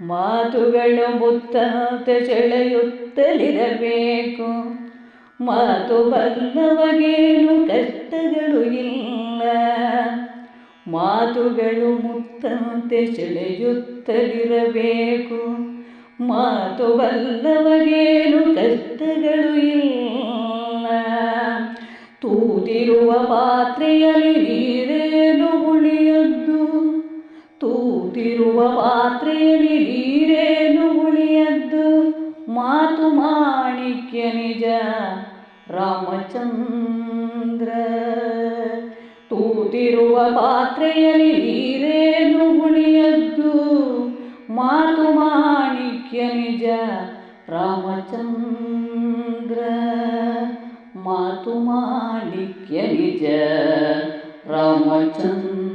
ಮಾತುಗಳು ಮುತ್ತಂತೆ ಸೆಳೆಯುತ್ತಲಿರಬೇಕು. ಮಾತು ಬಲ್ಲವಗೇನು ಕಷ್ಟಗಳು ಇಲ್ಲ. ಮಾತುಗಳು ಮುತ್ತಂತೆ ಸೆಳೆಯುತ್ತಲಿರಬೇಕು. ಮಾತು ಬಲ್ಲವಗೇನು ಕಷ್ಟಗಳು ಇಲ್ಲ. ತೂತಿರುವ ಪಾತ್ರೆಯಲ್ಲಿ ತಿರುವ ಪಾತ್ರೆಯಲ್ಲಿ ನೀರೇನು ಉಳಿಯದ್ದು? ಮಾತು ಮಾಣಿಕ್ಯ ನಿಜ. ರಾಮಚಂದ್ರ, ತೂತಿರುವ ಪಾತ್ರೆಯಲ್ಲಿ ನೀರೇನು ಉಳಿಯದ್ದು? ಮಾತು ಮಾಣಿಕ್ಯ ನಿಜ. ರಾಮಚಂದ್ರ, ಮಾತು ಮಾಣಿಕ್ಯ ನಿಜ. ರಾಮಚಂದ್ರ